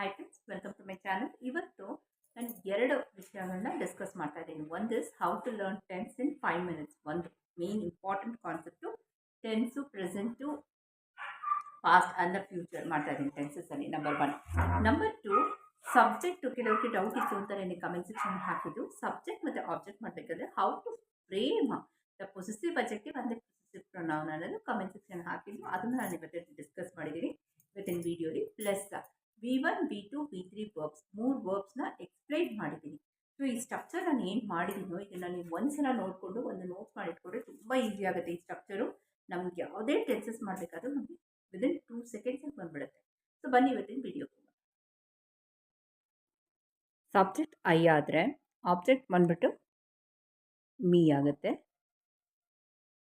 Hi friends welcome to my channel ಇವತ್ತು ನಾನು ಎರಡು ವಿಷಯಗಳನ್ನ ಡಿಸ್ಕಸ್ ಮಾಡ್ತಾ ಇದ್ದೀನಿ. ಒಂದು is how to learn tense in five minutes ಒಂದು main important concept tense present past the future ಮಾಡ್ತಾ ಇದ್ದೀನಿ ಟೆನ್ಸಸ್ಸಲ್ಲಿ number one number two subject ಕೆಲವರಿಗೆ ಡೌಟ್ ಇತ್ತು ಅಂತ ನನಗೆ ಕಮೆಂಟ್ ಸೆಕ್ಷನ್ ಹಾಕಿದ್ದು. ಸಬ್ಜೆಕ್ಟ್ ಮತ್ತು ಆಬ್ಜೆಕ್ಟ್ ಮಾಡಬೇಕಾದ್ರೆ how to frame the possessive adjective ಅಂದರೆ ಪ್ರೊನೌನ್ ಅನ್ನೋದು ಕಮೆಂಟ್ ಸೆಕ್ಷನ್ ಹಾಕಿದ್ದು. ಅದನ್ನು ನಾನು ಇವತ್ತು ಡಿಸ್ಕಸ್ ಮಾಡಿದ್ದೀನಿ. ಇವತ್ತಿನ ವಿಡಿಯೋಲಿ ಪ್ಲಸ್ ತ್ರೀ ವರ್ಬ್ಸ್ ಮೂರು ವರ್ಬ್ಸ್ನ ಎಕ್ಸ್ಪ್ಲೈನ್ ಮಾಡಿದ್ದೀನಿ. ಸೊ ಈ ಸ್ಟ್ರಕ್ಚರ್ ನಾನು ಏನು ಮಾಡಿದ್ದೀನೋ ಇದನ್ನು ನೀವು ಒಂದ್ಸಲ ನೋಡಿಕೊಂಡು ಒಂದು ನೋಟ್ ಮಾಡಿಟ್ಕೊಂಡ್ರೆ ತುಂಬ ಈಸಿ ಆಗುತ್ತೆ ಈ ಸ್ಟ್ರಕ್ಚರು ನಮ್ಗೆ ಯಾವುದೇ ಟೆನ್ಸಸ್ ಮಾಡಬೇಕಾದ್ರೂ ನಮಗೆ ವಿದಿನ್ ಟೂ ಸೆಕೆಂಡ್ಸಲ್ಲಿ ಬಂದ್ಬಿಡುತ್ತೆ. ಸೊ ಬನ್ನಿ ಇವತ್ತಿನ ವಿಡಿಯೋ ಸಬ್ಜೆಕ್ಟ್ ಐ ಆದರೆ ಆಬ್ಜೆಕ್ಟ್ ಬಂದ್ಬಿಟ್ಟು ಮೀ ಆಗುತ್ತೆ.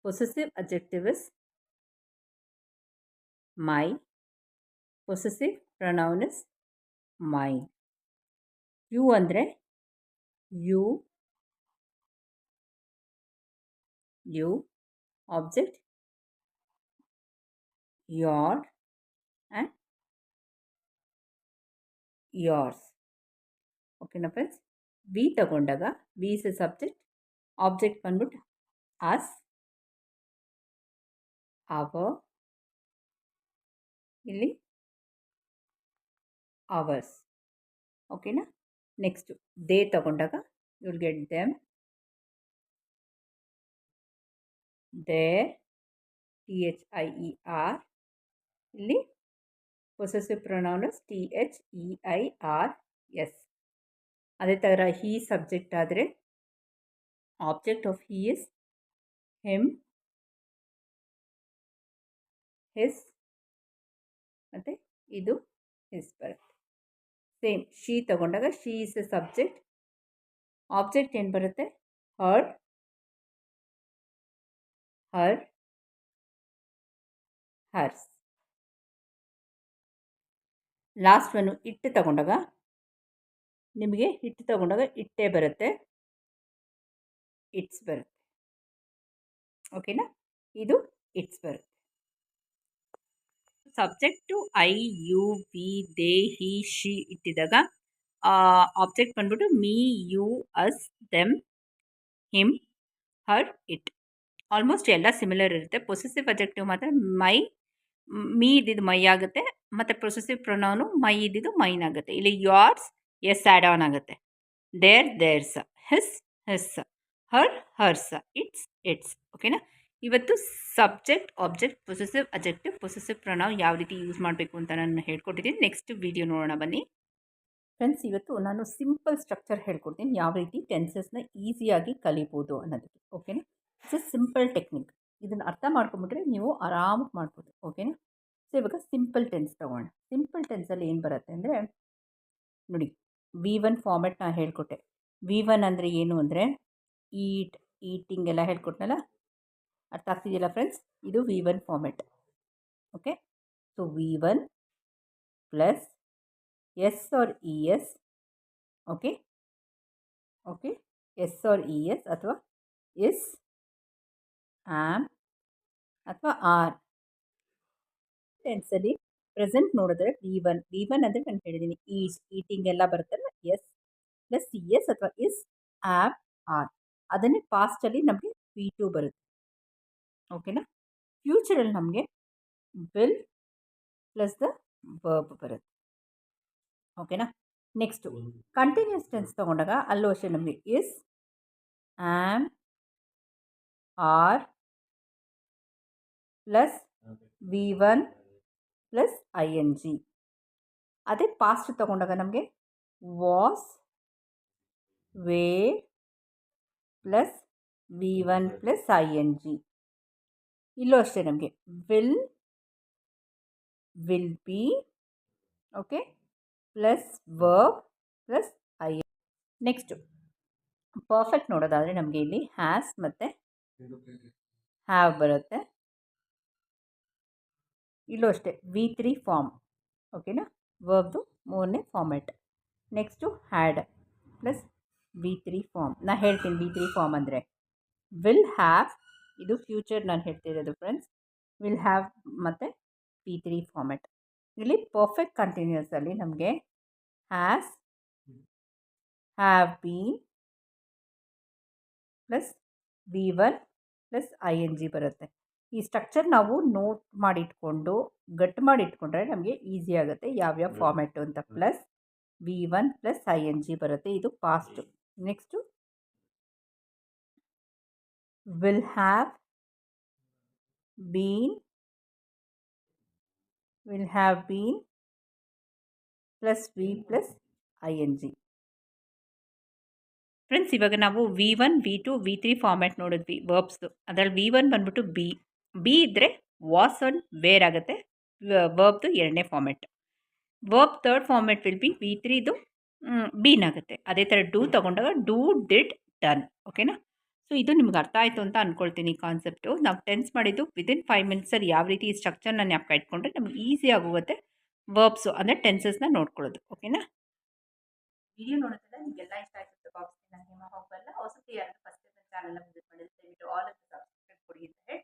Possessive adjective is my possessive pronoun mine. You ಅಂದರೆ you. You object your and yours. ಓಕೆನಾ ಫ್ರೆಂಡ್ಸ್? ವಿ ತಗೊಂಡಾಗ, we is a subject, object ಬಂದ್ಬಿಟ್ಟು ಅಸ್ ಅವರ್ ಇಲ್ಲಿ ಅವರ್ಸ್ ಓಕೆನಾ ನೆಕ್ಸ್ಟು ದೇ ತಗೊಂಡಾಗ will get them their T H I E R ಇಲ್ಲಿ possessive pronouns T H E I R S ಅದೇ ಥರ he subject ಆದರೆ object of he is him his ಮತ್ತು ಇದು ಹಿಸ್ ಬರುತ್ತೆ ಸೇಮ್ ಶೀ ತಗೊಂಡಾಗ she is a subject object ಏನು ಬರುತ್ತೆ? Her her hers last one it ತಗೊಂಡಾಗ, ನಿಮಗೆ ಹಿಟ್ಟು ತಗೊಂಡಾಗ ಇಟ್ಟೇ ಬರುತ್ತೆ? ಇಟ್ಸ್ ಬರುತ್ತೆ. ಓಕೆನಾ ಇದು ಇಟ್ಸ್ ಬರುತ್ತೆ. Subject I, you, we, they, he, she ಇಟ್ಟಿದಾಗ object ಬಂದ್ಬಿಟ್ಟು me, you, us, them, him, her, it. Almost ಎಲ್ಲ ಸಿಮಿಲರ್ ಇರುತ್ತೆ. ಪೊಸೆಸಿವ್ ಅಬ್ಜೆಕ್ಟಿವ್ ಮಾತ್ರ ಮೈ, ಮೀ ಇದ್ದಿದ್ದು ಮೈ ಆಗುತ್ತೆ, ಮತ್ತು ಪ್ರೊಸೆಸಿವ್ ಪ್ರೊನೌನು ಮೈ ಇದ್ದಿದ್ದು ಮೈನ್ ಆಗುತ್ತೆ. ಇಲ್ಲಿ ಯಾರ್ಸ್ ಎಸ್ ಆ್ಯಡ್ ಆನ್ ಆಗುತ್ತೆ. Their theirs his his her hers its its ಓಕೆನಾ ಇವತ್ತು subject object possessive adjective possessive pronoun ಯಾವ ರೀತಿ ಯೂಸ್ ಮಾಡಬೇಕು ಅಂತ ನಾನು ಹೇಳ್ಕೊಟ್ಟಿದ್ದೀನಿ. ನೆಕ್ಸ್ಟ್ ವಿಡಿಯೋ ನೋಡೋಣ ಬನ್ನಿ. ಫ್ರೆಂಡ್ಸ್, ಇವತ್ತು ನಾನು ಸಿಂಪಲ್ ಸ್ಟ್ರಕ್ಚರ್ ಹೇಳ್ಕೊಡ್ತೀನಿ. ಯಾವ ರೀತಿ ಟೆನ್ಸಸ್ನ ಈಸಿಯಾಗಿ ಕಲಿಬೋದು ಅನ್ನೋದಕ್ಕೆ, ಓಕೆನಾ? ಇಟ್ಸ್ ಎ ಸಿಂಪಲ್ ಟೆಕ್ನಿಕ್ ಇದನ್ನು ಅರ್ಥ ಮಾಡ್ಕೊಂಬಿಟ್ರೆ ನೀವು ಆರಾಮಾಗಿ ಮಾಡ್ಬೋದು, ಓಕೆನಾ? ಸೊ ಇವಾಗ ಸಿಂಪಲ್ ಟೆನ್ಸ್ ತೊಗೋಣ. ಸಿಂಪಲ್ ಟೆನ್ಸಲ್ಲಿ ಏನು ಬರುತ್ತೆ ಅಂದರೆ, ನೋಡಿ ವಿ ಒನ್ ಫಾರ್ಮೆಟ್ ನಾನು ಹೇಳ್ಕೊಟ್ಟೆ. ವಿ ಒನ್ ಅಂದರೆ ಏನು ಅಂದರೆ ಈಟ್ ಈಟಿಂಗ್ ಎಲ್ಲ ಹೇಳ್ಕೊಟ್ನಲ್ಲ? ಅರ್ಥ ಆಗ್ತಿದೆಯಲ್ಲ ಫ್ರೆಂಡ್ಸ್ ಇದು V one format okay so V one plus S R E S okay okay S R E S ಅಥವಾ ಎಸ್ ಆ್ಯಮ್ ಅಥವಾ ಆರ್ ಟೆನ್ಸಲ್ಲಿ ಪ್ರೆಸೆಂಟ್ ನೋಡಿದ್ರೆ ವಿ ಒನ್ ವಿ ಒನ್ ಅಂದರೆ ನಾನು ಹೇಳಿದ್ದೀನಿ ಈಸ್ ಈಟಿಂಗ್ ಎಲ್ಲ ಬರುತ್ತಲ್ಲ ಎಸ್ ಪ್ಲಸ್ ಸಿ ಎಸ್ ಅಥವಾ ಇಸ್ ಆ್ಯಪ್ ಆರ್ ಅದನ್ನೇ ಪಾಸ್ಟಲ್ಲಿ ನಮಗೆ ವಿ ಟು ಬರುತ್ತೆ ಓಕೆನಾ ಫ್ಯೂಚರಲ್ಲಿ ನಮಗೆ ವಿಲ್ ಪ್ಲಸ್ ದ ವರ್ಬ್ ಬರುತ್ತೆ ಓಕೆನಾ ನೆಕ್ಸ್ಟು ಕಂಟಿನ್ಯೂಸ್ ಟೆನ್ಸ್ ತೊಗೊಂಡಾಗ ಅಲ್ಲೂ ಅಷ್ಟೇ ನಮಗೆ is am are plus V one plus I N G ಅದೇ ಪಾಸ್ಟ್ ತೊಗೊಂಡಾಗ ನಮಗೆ was were plus V one plus I N G ಇಲ್ಲೂ ಅಷ್ಟೇ ನಮಗೆ. Will will be okay plus verb plus I next perfect ನೋಡೋದಾದರೆ ನಮಗೆ ಇಲ್ಲಿ ಹ್ಯಾಸ್ ಮತ್ತು ಹ್ಯಾವ್ ಬರುತ್ತೆ. ಇಲ್ಲೂ ಅಷ್ಟೇ ವಿ ತ್ರೀ ಫಾರ್ಮ್ ಓಕೆನಾ ವರ್ಬ್ದು ಮೂರನೇ format next had plus V three form ನಾ ಹೇಳ್ತೀನಿ ವಿ ತ್ರೀ ಫಾರ್ಮ್ ಅಂದರೆ ವಿಲ್ ಹ್ಯಾವ್ ಇದು ಫ್ಯೂಚರ್ ನಾನು ಹೇಳ್ತಿರೋದು ಫ್ರೆಂಡ್ಸ್ ವಿಲ್ ಹ್ಯಾವ್ ಮತ್ತು ಪಿ ತ್ರೀ ಫಾರ್ಮೆಟ್ ಇಲ್ಲಿ ಪರ್ಫೆಕ್ಟ್ ಕಂಟಿನ್ಯೂಸಲ್ಲಿ ನಮಗೆ has have been plus V one plus I N G ಬರುತ್ತೆ. ಈ ಸ್ಟ್ರಕ್ಚರ್ ನಾವು ನೋಟ್ ಮಾಡಿಟ್ಕೊಂಡು ಗಟ್ಟು ಮಾಡಿಟ್ಕೊಂಡ್ರೆ ನಮಗೆ ಈಸಿ ಆಗುತ್ತೆ ಯಾವ್ಯಾವ ಫಾರ್ಮೆಟು ಅಂತ. Plus V one plus I N G ಬರುತ್ತೆ. ಇದು past next will have been will have been plus V plus I N G friends ಇವಾಗ ನಾವು V one V two V three format ನೋಡಿದ್ವಿ ವರ್ಬ್ಸ್ದು ಅದರಲ್ಲಿ ವಿ ಒನ್ ಬಂದ್ಬಿಟ್ಟು be be ಇದ್ದರೆ was one were ಆಗುತ್ತೆ ವರ್ಬ್ದು ಎರಡನೇ format verb third format will be V ತ್ರೀದು been ಆಗುತ್ತೆ ಅದೇ ಥರ ಡೂ ತೊಗೊಂಡಾಗ ಡೂ ಡಿಡ್ ಡನ್ ಓಕೆನಾ ಸೊ ಇದು ನಿಮ್ಗೆ ಅರ್ಥ ಆಯಿತು ಅಂತ ಅಂದ್ಕೊಳ್ತೀನಿ ಕಾನ್ಸೆಪ್ಟು ನಾವು ಟೆನ್ಸ್ ಮಾಡಿದ್ದು ವಿದಿನ್ ಫೈವ್ ಮಿನಿಟ್ಸಲ್ಲಿ ಯಾವ ರೀತಿ ಈ ಸ್ಟ್ರಕ್ಚರ್ನ ಜ್ಞಾಪಕ ಇಟ್ಕೊಂಡ್ರೆ ನಮ್ಗೆ ಈಸಿ ಆಗುತ್ತೆ ವರ್ಬ್ಸು ಅಂದರೆ ಟೆನ್ಸಸ್ನ ನೋಡ್ಕೊಳ್ಳೋದು. ಓಕೆನಾ ವಿಡಿಯೋ ನೋಡೋದಿಲ್ಲ ನಿಮಗೆಲ್ಲ ಇಷ್ಟ ಆಯಿತು ಬಾಕ್ಸ್ ನಾನು ನಿಮ್ಮ ಹೋಗಬಲ್ಲ ಹೊಸತಿ ಯಾರು ಫಸ್ಟ್ ಚಾನಲ್ ವಿಸಿಟ್ ಮಾಡಿದ್ರೆ ದಯವಿಟ್ಟು ಆಲ್ ಸಬ್ಸ್ಕ್ರೈಬ್ ಕೊಡಿ ಅಂತ ಹೇಳಿ